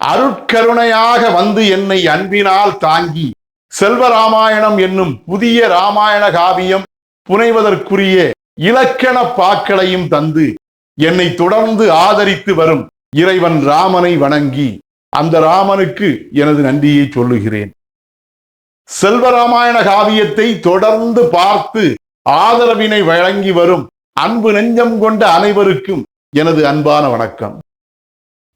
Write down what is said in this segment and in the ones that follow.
அருட்கருணையாக வந்து என்னை அன்பினால் தாங்கி செல்வராமாயணம் என்னும் புதிய ராமாயண காவியம் புனைவதற்குரிய இலக்கண பாக்களையும் தந்து என்னை தொடர்ந்து ஆதரித்து வரும் இறைவன் ராமனை வணங்கி அந்த ராமனுக்கு எனது நன்றியை சொல்லுகிறேன். செல்வராமாயண காவியத்தை தொடர்ந்து பார்த்து ஆதரவினை வழங்கி வரும் அன்பு நெஞ்சம் கொண்ட அனைவருக்கும் எனது அன்பான வணக்கம்.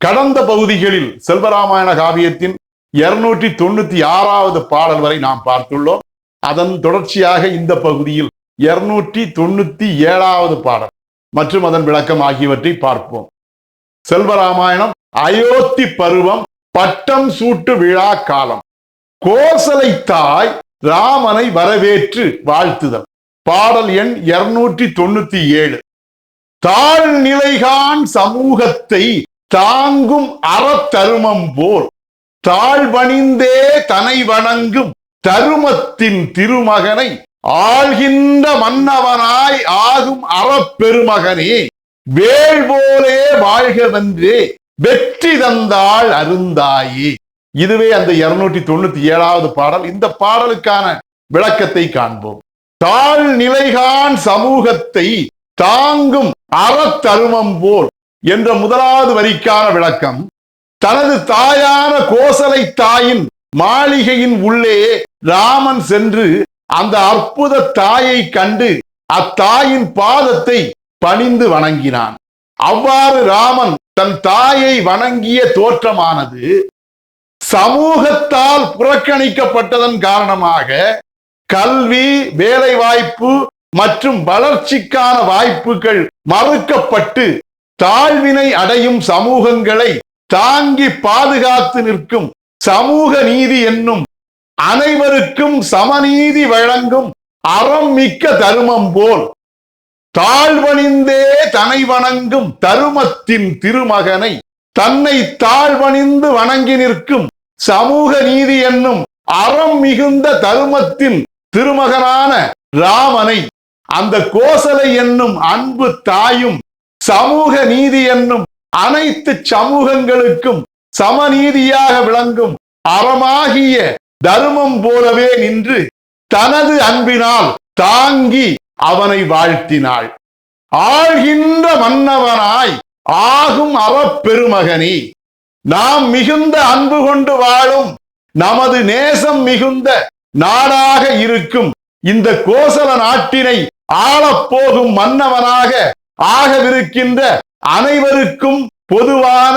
கடந்த பகுதிகளில் செல்வராமாயண காவியத்தின் இருநூற்றி தொண்ணூத்தி ஆறாவது பாடல் வரை நாம் பார்த்துள்ளோம். அதன் தொடர்ச்சியாக இந்த பகுதியில் இருநூற்றி தொண்ணூத்தி ஏழாவது பாடல் மற்றும் அதன் விளக்கம் ஆகியவற்றை பார்ப்போம். செல்வராமாயணம் அயோத்தி பருவம் பட்டம் சூட்டு விழா காலம். கோசலை தாய் ராமனை வரவேற்று வாழ்த்துதல். பாடல் எண் இருநூற்றி தொண்ணூத்தி ஏழு. தாழ்நிலைகான் சமூகத்தை தாங்கும் அறத்தருமம் போல் தாழ்வணிந்தே தனை வணங்கும் தருமத்தின் திருமகனை ஆள்கின்ற மன்னவனாய் ஆகும் அறப்பெருமகனே வேள் போலே வாழ்கவென்றே வெற்றி தந்தாள் அருந்தாயே. இதுவே அந்த இருநூற்றி தொண்ணூத்தி ஏழாவது பாடல். இந்த பாடலுக்கான விளக்கத்தை காண்போம். தாழ் நிலைகான் சமூகத்தை தாங்கும் அறத்தருமம் போல் என்ற முதலாவது வரிக்கான விளக்கம் தனது தாயான கோசலை தாயின் மாளிகையின் உள்ளே ராமன் சென்று அந்த அற்புத தாயை கண்டு அத்தாயின் பாதத்தை பணிந்து வணங்கினான். அவ்வாறு ராமன் தன் தாயை வணங்கிய தோற்றமானது சமூகத்தால் புறக்கணிக்கப்பட்டதன் காரணமாக கல்வி வேலைவாய்ப்பு மற்றும் வளர்ச்சிக்கான வாய்ப்புகள் மறுக்கப்பட்டு தாழ்வினை அடையும் சமூகங்களை தாங்கி பாதுகாத்து நிற்கும் சமூக நீதி என்னும் அனைவருக்கும் சமநீதி வழங்கும் அறம் மிக்க தருமம் போல் தாழ்வணிந்தே தனை வணங்கும் தருமத்தின் திருமகனை தன்னை தாழ்வணிந்து வணங்கி நிற்கும் சமூக நீதி என்னும் அறம் மிகுந்த தருமத்தின் திருமகனான ராமனை அந்த கோசலை என்னும் அன்பு தாயும் சமூக நீதி என்னும் அனைத்து சமூகங்களுக்கும் சமநீதியாக விளங்கும் அறமாகிய தருமம் போலவே நின்று தனது அன்பினால் தாங்கி அவனை வாழ்த்தினாள். ஆழ்கின்ற மன்னவனாய் ஆகும் அறப்பெருமகனே. நாம் மிகுந்த அன்பு கொண்டு வாழும் நமது நேசம் மிகுந்த நாடாக இருக்கும் இந்த கோசல நாட்டினை ஆளப்போகும் மன்னவனாக ஆகவிருக்கின்ற அனைவருக்கும் பொதுவான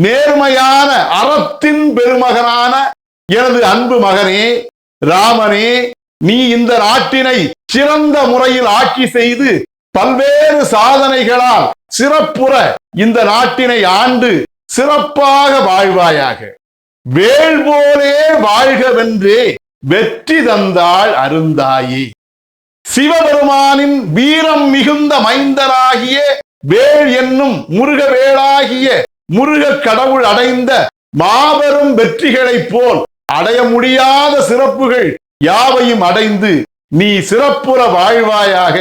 நேர்மையான அறத்தின் பெருமகனான எனது அன்பு மகனே ராமனே நீ இந்த நாட்டினை சிறந்த முறையில் ஆட்சி செய்து பல்வேறு சாதனைகளால் சிறப்புற இந்த நாட்டினை ஆண்டு சிறப்பாக வாழ்வாயாக. வேள் போலே வாழ்கவென்றே வெற்றி தந்தாள் அருந்தாயே. சிவபெருமானின் வீரம் மிகுந்த மைந்தராகிய வேள் என்னும் முருகவேளாகிய முருக கடவுள் அடைந்த மாபெரும் வெற்றிகளைப் போல் அடைய முடியாத சிறப்புகள் யாவையும் அடைந்து நீ சிறப்புற வாழ்வாயாக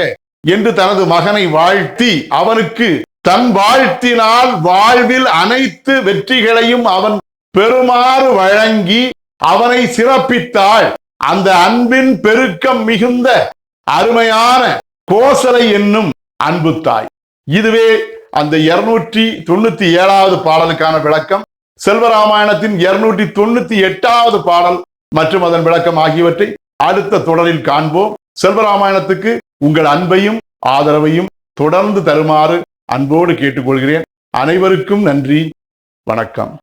என்று தனது மகனை வாழ்த்தி அவனுக்கு தன் வாழ்த்தினால் வாழ்வில் அனைத்து வெற்றிகளையும் அவன் பெருமாறு வழங்கி அவனை சிறப்பித்தாள். அந்த அன்பின் பெருக்கம் மிகுந்த அருமையான கோசலை என்னும் அன்பு தாய். இதுவே அந்த இருநூற்றி தொண்ணூத்தி ஏழாவது பாடலுக்கான விளக்கம். செல்வராமாயணத்தின் இருநூற்றி தொண்ணூத்தி எட்டாவது பாடல் மற்றும் அதன் விளக்கம் ஆகியவற்றை அடுத்த தொடரில் காண்போம். செல்வராமாயணத்துக்கு உங்கள் அன்பையும் ஆதரவையும் தொடர்ந்து தருமாறு அன்போடு கேட்டுக்கொள்கிறேன். அனைவருக்கும் நன்றி. வணக்கம்.